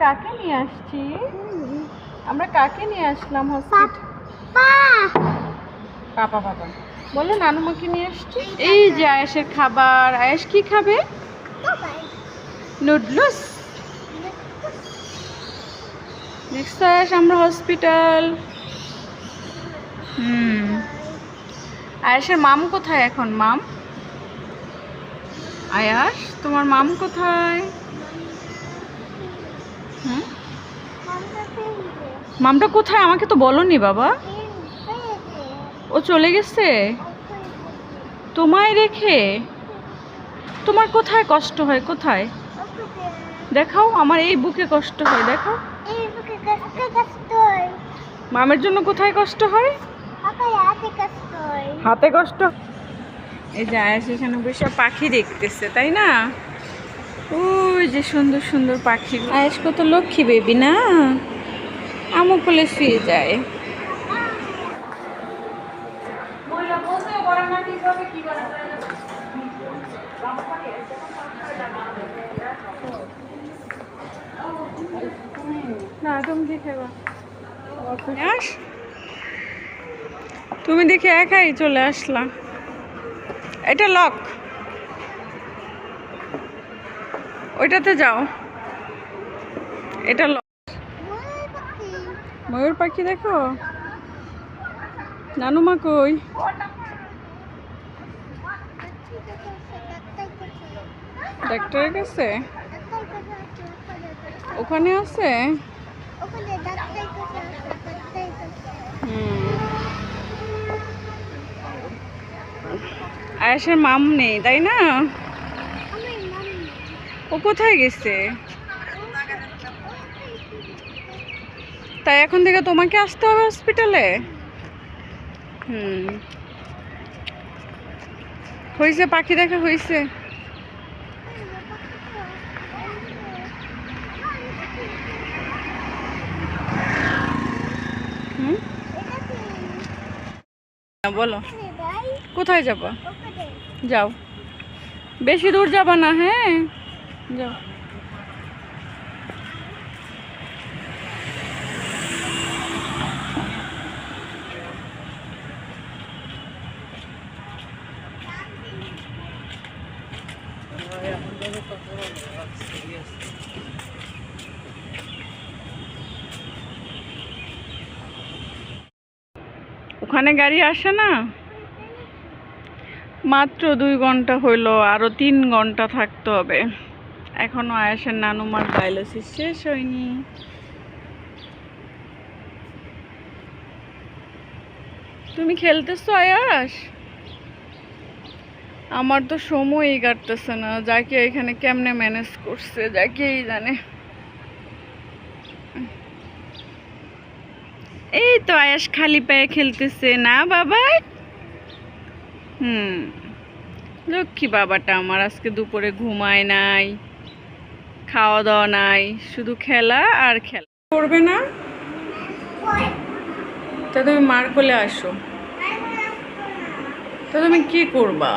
কাকে নিয়ে আসছি? আমরা কাকে নিয়ে আসলাম হসপিটাল পাপা! পাপা বলো নানুমাকে নিয়ে আসছি। এই যে আয়েশের খাবার। আয়েশ কি খাবে? নুডলস। নেক্সট আয়েশ আমরা হসপিটাল হুম। আয়েশের মাম কোথায় এখন মাম? আয়াস তোমার মাম কোথায়? মামটা কোথায়? আমাকে তো বলনি বাবা। ও চলে গেছে? তোমায় রেখে? তোমার কোথায় কষ্ট হয়? কোথায়? দেখাও, আমার এই বুকে কষ্ট হয় দেখো মামের জন্য কোথায় কষ্ট হয়? হাতে কষ্ট? এই যে আয়াস এখানে বসে পাখি দেখতেছে, তাই না? ওই যে সুন্দর সুন্দর পাখি। আয়াস কত লক্ষ্মী বেবি না? আমও কোলে শুয়ে যায়। না তুমি দেখে আস তুমি দেখে একাই চলে আসলা। এটা লক ওইটাতে যাও। এটা ময়ূর পাখি দেখো। নানুমা কই? ডাক্তারের কাছে? ওখানে আছে? হুম। আয়াসের মাম নেই, তাই না? ও কোথায় গেছে? তাই এখন থেকে তোমাকে আসতে হবে হসপিটালে হুম। হয়েছে, পাখি দেখা হয়েছে। বলো। কোথায় যাব? যাও। বেশি দূর যাবা না হ্যাঁ? যাও। ওখানে গাড়ি আসে না? মাত্র দুই ঘণ্টা হইল আরও তিন ঘণ্টা থাকতে হবে। এখনও আয়াসের নানুমার ডায়ালিসিস শেষ হয়নি। তুমি খেলতেছো আয়াস? আমার তো সময়ই কাটতেছে না। যাকে এখানে কেমনে ম্যানেজ করছে যাকেই জানে। এই তো আয়াস খালি পায়ে খেলতেছে। না বাবা? হুম। লক্ষ্মী বাবাটা আমার আজকে দুপুরে ঘুমায় নাই। খাওয়া দাওয়া নাই, শুধু খেলা আর খেলা। করবে না? তা তুমি মার কোলে আসো। তা তুমি কি করবা?